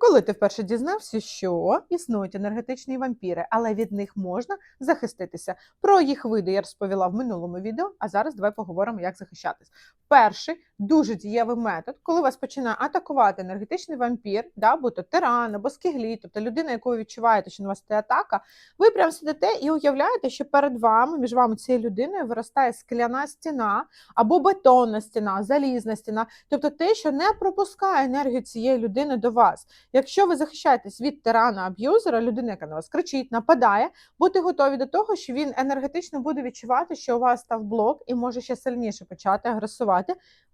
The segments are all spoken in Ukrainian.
Коли ти вперше дізнався, що існують енергетичні вампіри, але від них можна захиститися. Про їх види я розповіла в минулому відео, а зараз давай поговоримо, як захищатись. Перший дуже дієвий метод, коли вас починає атакувати енергетичний вампір, да, будь-то тиран або скіглі, тобто людина, яку ви відчуваєте, що на вас це атака, ви прям сидите і уявляєте, що перед вами, між вами цією людиною, виростає скляна стіна або бетонна стіна, залізна стіна, тобто те, що не пропускає енергію цієї людини до вас. Якщо ви захищаєтесь від тирана аб'юзера, людини, яка на вас кричить, нападає, будьте готові до того, що він енергетично буде відчувати, що у вас став блок і може ще сильніше почати агресувати.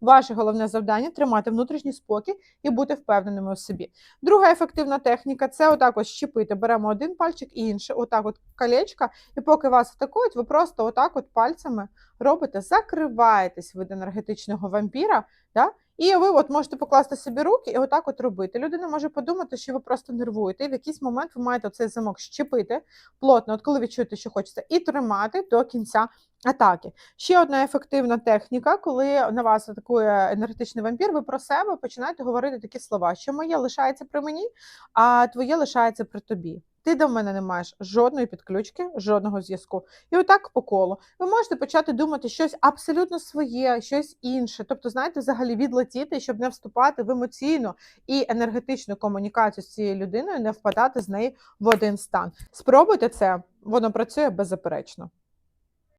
Ваше головне завдання тримати внутрішній спокій і бути впевненими у собі. Друга ефективна техніка це отак ось щепити. Беремо один пальчик і інший, отак от колечко, і поки вас атакують, ви просто отак от пальцями робите, закриваєтесь від енергетичного вампіра. Да? І ви от можете покласти собі руки і отак от робити. Людина може подумати, що ви просто нервуєте. І в якийсь момент ви маєте цей замок щепити плотно, от коли відчуєте, що хочеться, і тримати до кінця атаки. Ще одна ефективна техніка, коли на вас атакує енергетичний вампір, ви про себе починаєте говорити такі слова, що моє лишається при мені, а твоє лишається при тобі. Ти до мене не маєш жодної підключки, жодного зв'язку. І отак по колу. Ви можете почати думати щось абсолютно своє, щось інше. Тобто, знаєте, взагалі відлетіти, щоб не вступати в емоційну і енергетичну комунікацію з цією людиною, не впадати з неї в один стан. Спробуйте це, воно працює беззаперечно.